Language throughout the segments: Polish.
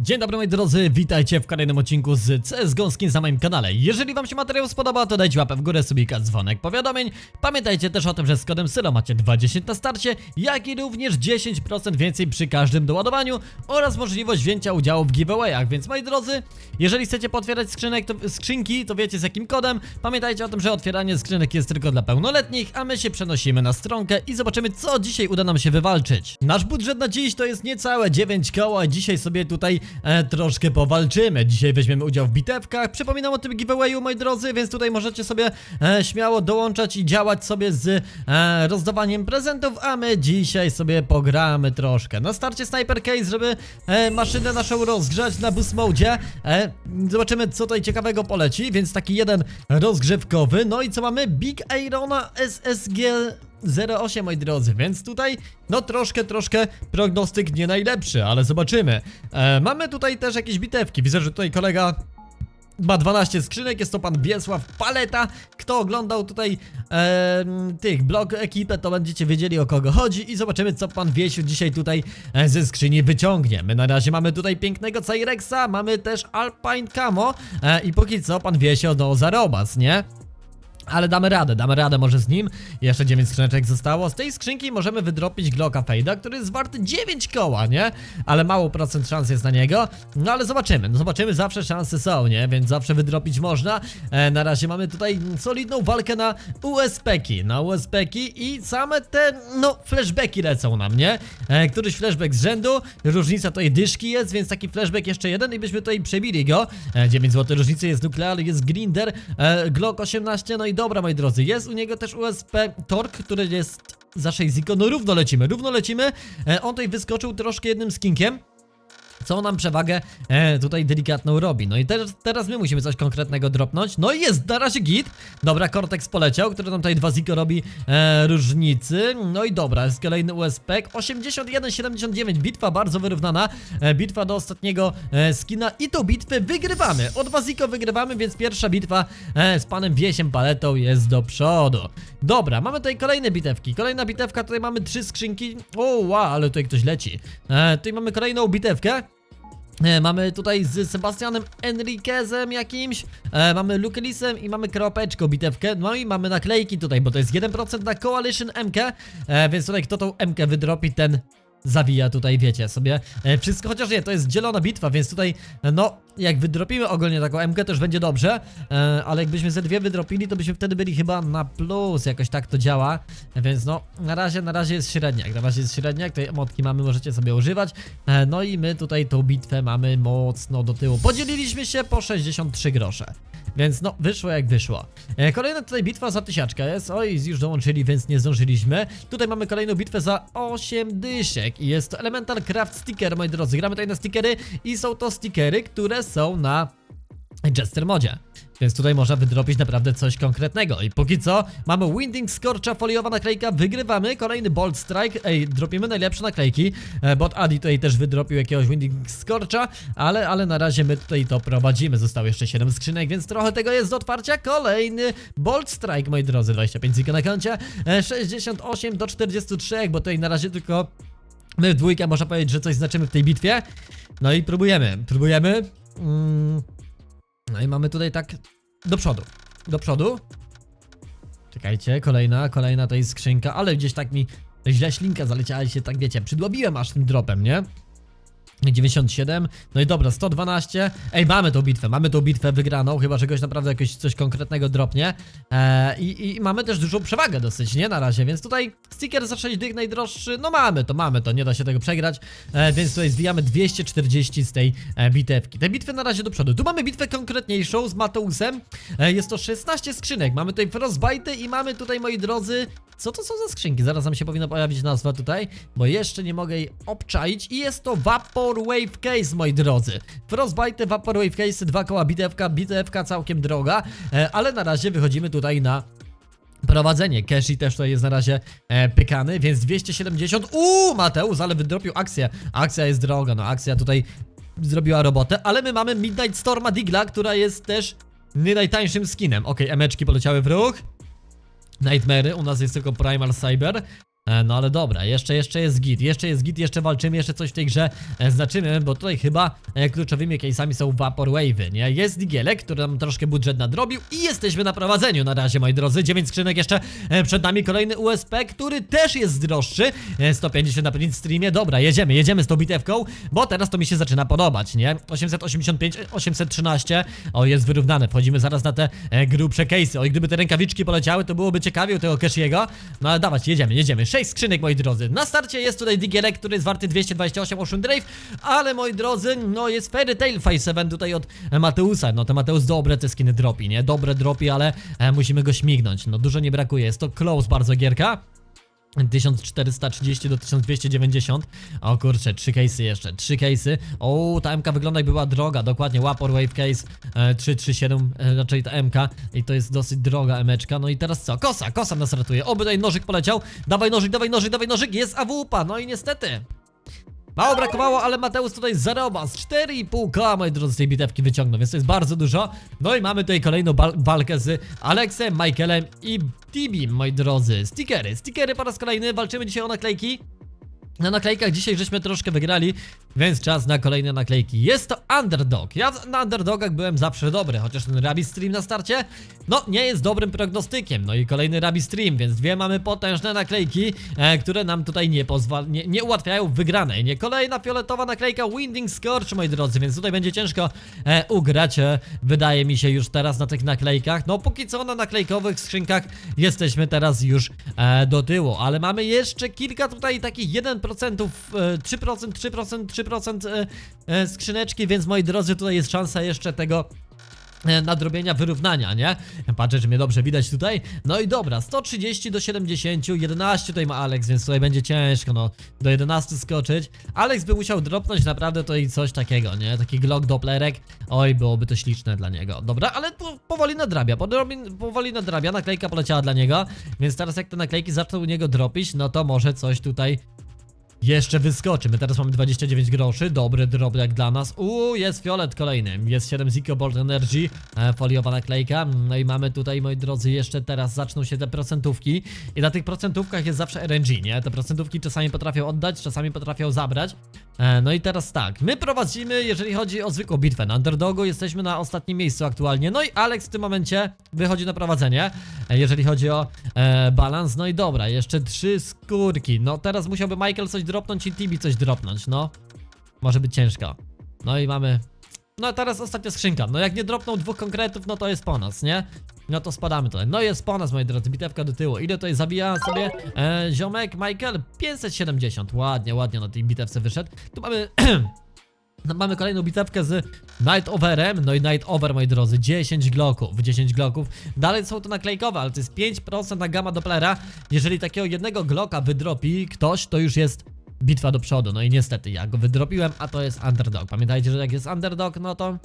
Dzień dobry moi drodzy, witajcie w kolejnym odcinku z CS na moim kanale. Jeżeli wam się materiał spodoba, to dajcie łapę w górę, subika, dzwonek, powiadomień. Pamiętajcie też o tym, że z kodem SYLO macie 20 na starcie, jak i również 10% więcej przy każdym doładowaniu oraz możliwość wzięcia udziału w giveawayach. Więc moi drodzy, jeżeli chcecie potwierać skrzynek, to, skrzynki, to wiecie z jakim kodem. Pamiętajcie o tym, że otwieranie skrzynek jest tylko dla pełnoletnich, a my się przenosimy na stronkę i zobaczymy co dzisiaj uda nam się wywalczyć. Nasz budżet na dziś to jest niecałe 9 koła, dzisiaj sobie tutaj e, troszkę powalczymy. Dzisiaj weźmiemy udział w bitewkach. Przypominam o tym giveawayu, moi drodzy, więc tutaj możecie sobie e, śmiało dołączać i działać sobie z e, rozdawaniem prezentów, a my dzisiaj sobie pogramy troszkę. Na starcie Sniper Case, żeby e, maszynę naszą rozgrzać na boost mode. E, zobaczymy, co tutaj ciekawego poleci, więc taki jeden rozgrzewkowy. No i co mamy? Big Irona SSG 08 moi drodzy, więc tutaj no troszkę, troszkę prognostyk nie najlepszy, ale zobaczymy. E, mamy tutaj też jakieś bitewki, widzę, że tutaj kolega ma 12 skrzynek, jest to pan Wiesław Paleta. Kto oglądał tutaj e, tych blog ekipę, to będziecie wiedzieli o kogo chodzi i zobaczymy co pan Wiesiu dzisiaj tutaj e, ze skrzyni wyciągnie. My na razie mamy tutaj pięknego Cyrexa, mamy też Alpine Camo e, i póki co pan Wiesio no zarobas, nie? Ale damy radę, damy radę może z nim. Jeszcze 9 skrzyneczek zostało. Z tej skrzynki możemy wydropić Glocka Fejda, który jest warty 9 koła, nie? Ale mało procent szans jest na niego. No ale zobaczymy, no zobaczymy, zawsze szanse są, nie? Więc zawsze wydropić można. E, na razie mamy tutaj solidną walkę na USP-ki, na USP-ki i same te, no, flashbacki lecą nam, nie? E, któryś flashback z rzędu, różnica tutaj dyszki jest, więc taki flashback jeszcze jeden i byśmy tutaj przebili go. E, 9 zł różnicy, jest Nuclear, jest Grinder, e, Glock 18, no i dobra, moi drodzy, jest u niego też USP Torque, który jest za 6 ziko, no równo lecimy, równo lecimy. E, on tutaj wyskoczył troszkę jednym skinkiem. Co nam przewagę e, tutaj delikatną robi. No i teraz, teraz my musimy coś konkretnego dropnąć. No i jest na razie git. Dobra, Cortex poleciał, który nam tutaj 2 ziko robi e, różnicy. No i dobra, jest kolejny USP. 81-79, bitwa bardzo wyrównana. E, bitwa do ostatniego e, skina i tą bitwę wygrywamy. O 2 ziko wygrywamy, więc pierwsza bitwa e, z panem Wiesiem Paletą jest do przodu. Dobra, mamy tutaj kolejne bitewki. Kolejna bitewka, tutaj mamy trzy skrzynki. O, wow, ale tutaj ktoś leci. E, tutaj mamy kolejną bitewkę. E, Mamy tutaj z Sebastianem Enriquezem jakimś, e, mamy Lukelisem i mamy Kropeczką bitewkę, no i mamy naklejki tutaj, bo to jest 1% na Coalition MK, e, więc tutaj kto tą MK wydropi, ten zawija tutaj, wiecie sobie, e, wszystko, chociaż nie, to jest dzielona bitwa, więc tutaj, e, no, jak wydropimy ogólnie taką MK, to już będzie dobrze, e, ale jakbyśmy ze dwie wydropili, to byśmy wtedy byli chyba na plus, jakoś tak to działa, więc no, na razie, na razie jest średniak, na razie jest średniak, tutaj emotki mamy, możecie sobie używać, no i my tutaj tą bitwę mamy mocno do tyłu, podzieliliśmy się po 63 grosze. Więc no, wyszło jak wyszło. Kolejna tutaj bitwa za tysiaczkę jest. Oj, już dołączyli, więc nie zdążyliśmy. Tutaj mamy kolejną bitwę za 8 dyszek. I jest to Elemental Craft Sticker, moi drodzy. Gramy tutaj na stickery i są to stickery, które są na Jester modzie. Więc tutaj można wydropić naprawdę coś konkretnego. I póki co mamy Winding Scorcha, foliowa naklejka, wygrywamy. Kolejny Bolt Strike, ej, dropimy najlepsze naklejki. E, bot Adi tutaj też wydropił jakiegoś Winding Scorcha, ale, ale na razie my tutaj to prowadzimy. Zostało jeszcze 7 skrzynek, więc trochę tego jest do otwarcia. Kolejny Bolt Strike, moi drodzy, 25 ziko na koncie. E, 68 do 43, bo tutaj na razie tylko my w dwójkę można powiedzieć, że coś znaczymy w tej bitwie. No i próbujemy, próbujemy. Mm. No i mamy tutaj tak do przodu. Do przodu. Czekajcie, kolejna, kolejna to jest skrzynka, ale gdzieś tak mi źle ślinka zaleciała się tak wiecie, przydłabiłem aż tym dropem, nie? 97, no i dobra, 112. Ej, mamy tą bitwę, mamy tą bitwę wygraną, chyba że goś naprawdę jakoś coś konkretnego dropnie. Eee, i, I mamy też dużą przewagę dosyć, nie na razie, więc tutaj sticker za 6 dych najdroższy, no mamy to, mamy to, nie da się tego przegrać, e, więc tutaj zwijamy 240 z tej e, bitewki. Te bitwy na razie do przodu. Tu mamy bitwę konkretniejszą z Mateusem, e, jest to 16 skrzynek, mamy tutaj Frostbite i mamy tutaj, moi drodzy, co to są za skrzynki? Zaraz nam się powinna pojawić nazwa tutaj, bo jeszcze nie mogę jej obczaić i jest to Vaporwave Case, moi drodzy. Frostbite, Vaporwave Case, dwa koła bitewka, bitewka całkiem droga, e, ale na razie wychodzimy tutaj na prowadzenie. Keshi też tutaj jest na razie e, pykany, więc 270. Uuu, Mateusz, ale wydropił akcję. Akcja jest droga, no akcja tutaj zrobiła robotę, ale my mamy Midnight Storma Digla, która jest też najtańszym skinem. Okej, emeczki poleciały w ruch. Nightmary, u nas jest tylko Primal Cyber. E, No ale dobra, jeszcze, jeszcze jest git, jeszcze jest git, jeszcze walczymy, jeszcze coś w tej grze e, znaczymy, bo tutaj chyba e, kluczowymi case'ami są Vapor Wave'y, nie? Jest Digielek, który nam troszkę budżet nadrobił i jesteśmy na prowadzeniu na razie, moi drodzy. 9 skrzynek jeszcze przed nami, kolejny USP, który też jest droższy. E, 150 na print streamie, dobra, jedziemy, jedziemy z tą bitewką, bo teraz to mi się zaczyna podobać, nie? 885, e, 813, o jest wyrównane, wchodzimy zaraz na te grubsze case'y. Oj, gdyby te rękawiczki poleciały, to byłoby ciekawie u tego Cashiego. No ale dawać, jedziemy, jedziemy. 6 skrzynek, moi drodzy. Na starcie jest tutaj Digielek, który jest warty 228 Ocean Drive, ale moi drodzy, no jest Fairy Tail Phase 7 tutaj od e, Mateusa. No to Mateusz dobre te skiny dropi, nie? Dobre dropi, ale e, musimy go śmignąć. No dużo nie brakuje, jest to close bardzo gierka. 1430 do 1290 O kurczę, trzy case'y jeszcze, trzy case'y. O, ta MK wygląda jakby była droga, dokładnie Wapor Wave Case e, 337, e, raczej ta MK I to jest dosyć droga emeczka No i teraz co? Kosa, kosa nas ratuje. Oby tutaj nożyk poleciał. Dawaj nożyk, dawaj nożyk, dawaj nożyk. Jest AWP, no i niestety Mało brakowało, ale Mateusz tutaj zaroba z 4,5 koła, moi drodzy, z tej bitewki wyciągnął, więc to jest bardzo dużo. No i mamy tutaj kolejną walkę z Aleksem, Michaelem i Tibim, moi drodzy. Stickery, stickery po raz kolejny, walczymy dzisiaj o naklejki. Na naklejkach dzisiaj żeśmy troszkę wygrali, więc czas na kolejne naklejki. Jest to Underdog. Ja na Underdogach byłem zawsze dobry, chociaż ten Rabi Stream na starcie, no nie jest dobrym prognostykiem. No i kolejny Rabi Stream, więc dwie mamy potężne naklejki, e, które nam tutaj nie pozwalają, nie, nie ułatwiają wygranej. Nie kolejna fioletowa naklejka Winding Scorch, moi drodzy, więc tutaj będzie ciężko e, ugrać, e, wydaje mi się już teraz na tych naklejkach. No póki co na naklejkowych skrzynkach jesteśmy teraz już e, do tyłu, ale mamy jeszcze kilka tutaj takich 1%, e, 3%, 3%, 3% e, e, skrzyneczki, więc moi drodzy, tutaj jest szansa jeszcze tego e, nadrobienia wyrównania, nie? Patrzę, czy mnie dobrze widać tutaj. No i dobra, 130 do 70, 11 tutaj ma Alex, więc tutaj będzie ciężko, no, do 11 skoczyć. Alex by musiał dropnąć naprawdę tutaj coś takiego, nie? Taki Glock Dopplerek. Oj, byłoby to śliczne dla niego. Dobra, ale po, powoli nadrabia, powoli nadrabia, naklejka poleciała dla niego, więc teraz jak te naklejki zaczną u niego dropić, no to może coś tutaj jeszcze wyskoczy. My teraz mamy 29 groszy. Dobry drop jak dla nas. Uuu, jest fiolet kolejny. Jest 7 Zico Bolt Energy. E, foliowa naklejka. No i mamy tutaj, moi drodzy, jeszcze teraz zaczną się te procentówki. I na tych procentówkach jest zawsze RNG, nie? Te procentówki czasami potrafią oddać, czasami potrafią zabrać. E, no i teraz tak. My prowadzimy, jeżeli chodzi o zwykłą bitwę. Na underdogu jesteśmy na ostatnim miejscu aktualnie. No i Alex w tym momencie wychodzi na prowadzenie. E, jeżeli chodzi o e, balans. No i dobra, jeszcze trzy skórki. No teraz musiałby Michael coś dropnąć i Tibi coś dropnąć, no. Może być ciężko. No i mamy... No teraz ostatnia skrzynka. No jak nie dropną dwóch konkretów, no to jest po nas, nie? No to spadamy tutaj. No jest po nas, moi drodzy, bitewka do tyłu. Ile tutaj zabija sobie e, ziomek Michael? 570. Ładnie, ładnie na tej bitewce wyszedł. Tu mamy... Mamy kolejną bitewkę z Night Overem, no i Night Over, moi drodzy, 10 gloków, 10 gloków. Dalej są to naklejkowe, ale to jest 5% na gamma Dopplera. Jeżeli takiego jednego gloka wydropi ktoś, to już jest bitwa do przodu. No i niestety, ja go wydropiłem, a to jest underdog. Pamiętajcie, że jak jest underdog, no to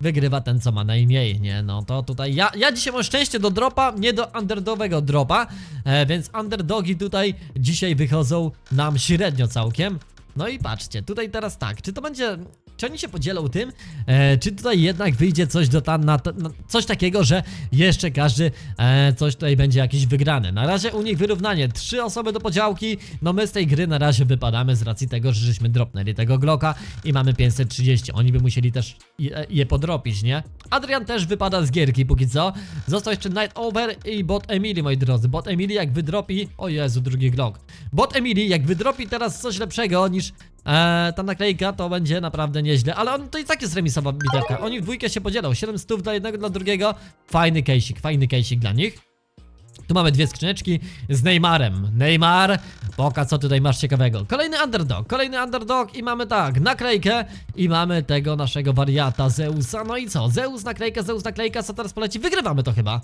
wygrywa ten, co ma najmniej, nie? No to tutaj, ja, ja dzisiaj mam szczęście do dropa, nie do underdogowego dropa, e, więc underdogi tutaj dzisiaj wychodzą nam średnio całkiem. No i patrzcie, tutaj teraz tak, czy to będzie. Czy oni się podzielą tym? E, czy tutaj jednak wyjdzie coś do tam, na, na, coś takiego, że jeszcze każdy e, coś tutaj będzie jakiś wygrany. Na razie u nich wyrównanie. Trzy osoby do podziałki. No my z tej gry na razie wypadamy z racji tego, że żeśmy dropnęli tego Glocka i mamy 530. Oni by musieli też je, je podropić, nie? Adrian też wypada z gierki póki co. Został jeszcze Night Over i Bot Emily, moi drodzy. Bot Emily jak wydropi... O Jezu, drugi Glock. Bot Emily jak wydropi teraz coś lepszego niż e, ta naklejka, to będzie naprawdę nieźle. Ale on to i tak jest remisowa bitewka. Oni w dwójkę się podzielą. 7 stów dla jednego, dla drugiego. Fajny case'ik, fajny case'ik dla nich. Tu mamy dwie skrzyneczki z Neymarem. Neymar, poka co tutaj masz ciekawego. Kolejny underdog, kolejny underdog i mamy tak, naklejkę i mamy tego naszego wariata Zeusa. No i co? Zeus naklejka, Zeus naklejka, co teraz poleci? Wygrywamy to chyba.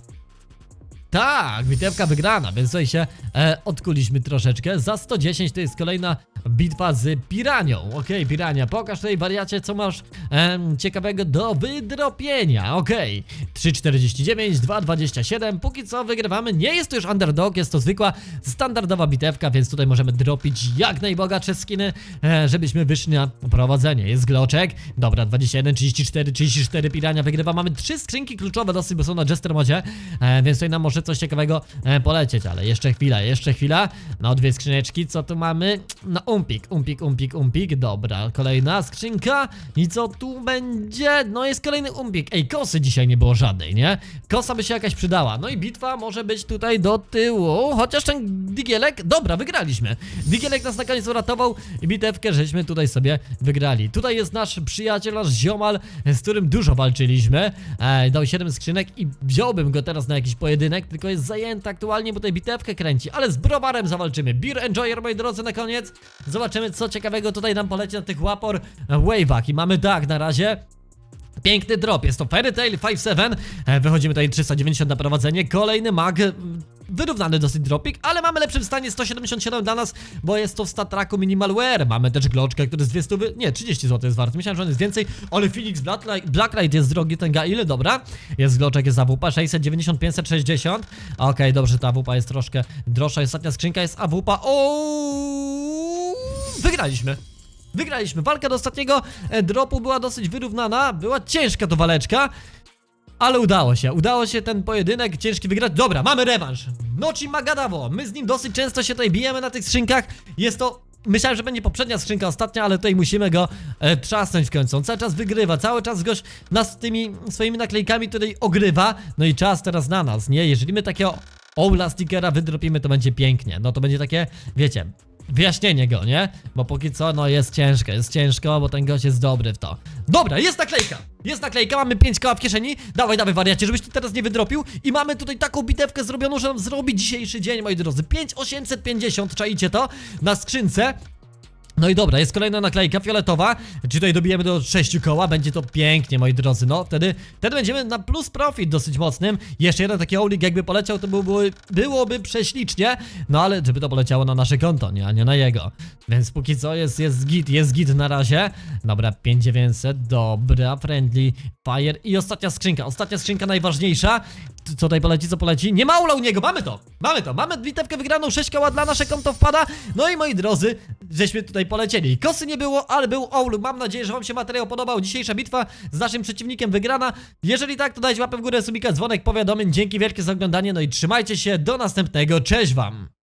Tak, bitewka wygrana, więc tutaj się e, odkuliśmy troszeczkę. Za 110 to jest kolejna bitwa z Piranią. Okej, Pirania, pokaż tutaj wariacie, co masz em, ciekawego do wydropienia. Okej, 3,49, 2,27, póki co wygrywamy. Nie jest to już underdog, jest to zwykła, standardowa bitewka, więc tutaj możemy dropić jak najbogatsze skiny, e, żebyśmy wyszli na prowadzenie. Jest gloczek, dobra, 21, 34, 34 Pirania wygrywa. Mamy trzy skrzynki kluczowe dosyć, bo są na Jester modzie, e, więc tutaj nam może coś ciekawego e, polecieć, ale jeszcze chwila, jeszcze chwila. No, dwie skrzyneczki, co tu mamy? No, umpik, umpik, umpik, umpik, dobra, kolejna skrzynka. I co tu będzie? No, jest kolejny umpik. Ej, kosy dzisiaj nie było żadnej, nie? Kosa by się jakaś przydała. No i bitwa może być tutaj do tyłu, chociaż ten digielek, dobra, wygraliśmy. Digielek nas na koniec uratował i bitewkę żeśmy tutaj sobie wygrali. Tutaj jest nasz przyjaciel, nasz ziomal, z którym dużo walczyliśmy. E, dał 7 skrzynek i wziąłbym go teraz na jakiś pojedynek, tylko jest zajęty aktualnie, bo tutaj bitewkę kręci. Ale z browarem zawalczymy. Beer Enjoyer, moi drodzy, na koniec. Zobaczymy, co ciekawego tutaj nam poleci na tych łapor e, wave'ach. I mamy tak na razie. Piękny drop, jest to Fairy Tail 5-7 e, Wychodzimy tutaj 390 na prowadzenie Kolejny mag, wyrównany dosyć dropik Ale mamy lepszy w stanie 177 dla nas Bo jest to w statraku Minimalware Mamy też gloczkę, który jest 200, nie 30 zł jest wart Myślałem, że on jest więcej, ale Phoenix Blacklight, Blacklight jest drogi, ten Gail, dobra Jest gloczek, jest AWP 690, 560 Okej, dobrze, ta AWP jest troszkę droższa Ostatnia skrzynka jest AWP O, Wygraliśmy Wygraliśmy. Walka do ostatniego e, dropu była dosyć wyrównana. Była ciężka to waleczka. Ale udało się, udało się ten pojedynek ciężki wygrać. Dobra, mamy rewanż. Noci Magadawo. My z nim dosyć często się tutaj bijemy na tych skrzynkach. Jest to. Myślałem, że będzie poprzednia skrzynka ostatnia, ale tutaj musimy go e, trzasnąć w końcu. On cały czas wygrywa, cały czas goś nas tymi swoimi naklejkami tutaj ogrywa. No i czas teraz na nas, nie? Jeżeli my takiego Oula stickera wydropimy, to będzie pięknie. No to będzie takie, wiecie, wyjaśnienie go, nie? Bo póki co, no jest ciężko, jest ciężko, bo ten gość jest dobry w to. Dobra, jest naklejka! Jest naklejka, mamy 5 koła w kieszeni. Dawaj, dawaj, wariacie, żebyś tu teraz nie wydropił. I mamy tutaj taką bitewkę zrobioną, że nam zrobi dzisiejszy dzień, moi drodzy. 5850, czaicie to? Na skrzynce. No i dobra, jest kolejna naklejka fioletowa. Czy tutaj dobijemy do 6 koła? Będzie to pięknie, moi drodzy. No, wtedy, wtedy będziemy na plus profit dosyć mocnym. Jeszcze jeden taki olik, jakby poleciał, to byłoby, byłoby prześlicznie. No ale żeby to poleciało na nasze konto, nie, a nie na jego. Więc póki co jest, jest git, jest git na razie. Dobra, 5900, dobra, friendly fire. I ostatnia skrzynka, ostatnia skrzynka najważniejsza. Co tutaj poleci, co poleci? Nie ma ula u niego, mamy to! Mamy to, mamy bitewkę wygraną, 6 koła dla nasze konto wpada. No i moi drodzy, żeśmy tutaj polecieli. Kosy nie było, ale był oul. Mam nadzieję, że wam się materiał podobał. Dzisiejsza bitwa z naszym przeciwnikiem wygrana. Jeżeli tak, to dajcie łapę w górę, subika, dzwonek, powiadomień. Dzięki wielkie za oglądanie, no i trzymajcie się, do następnego, cześć wam!